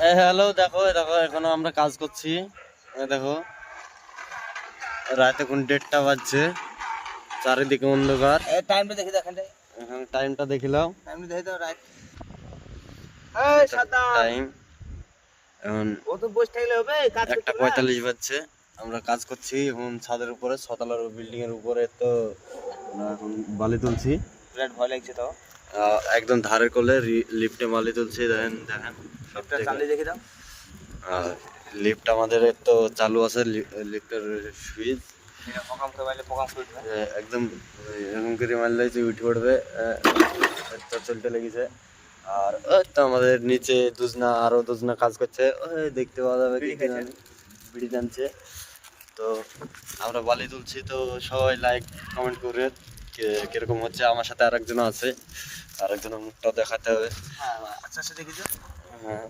Hello দেখো দেখো এখনও আমরা কাজ করছি। দেখো রাত এখন দেড়টা বাজছে? চারিদিকে অন্ধকার। টাইমটা দেখে টাইমটা দেখিলাম টাইমটা দেখে দাও রাত টাইম এখন ও তো বসে থাকলে হবে কাজ একটা। পঁয়তাল্লিশ বাজছে। আমরা কাজ করছি এখন ছাদের উপরে ছতলার বিল্ডিং এর উপরে তো এখন বালি তুলছি। বিরাট ভয় লাগছে তো। একদম ধারে কোলে লিফটে বালি তুলছি দেখেন দেখেন। সবটা চালিয়ে দেখে দাও। লিফট আমাদের তো চালু আছে লিফটের সুইচ দিবে। একদম এরকম করে মারলে যে উঠে পড়বে চলতে লেগেছে। আর ওই তো আমাদের নিচে দুজনা আরও দুজনা কাজ করছে ওই দেখতে পাওয়া যাবে কি। বিড়ি টানছে। তো আমরা বালি তুলছি তো সবাই লাইক কমেন্ট করে কীরকম হচ্ছে। আমার সাথে আরেকজন আছে আরেকজনের মুখটা দেখাতে হবে। হ্যাঁ আচ্ছা আচ্ছা দেখেছ হ্যাঁ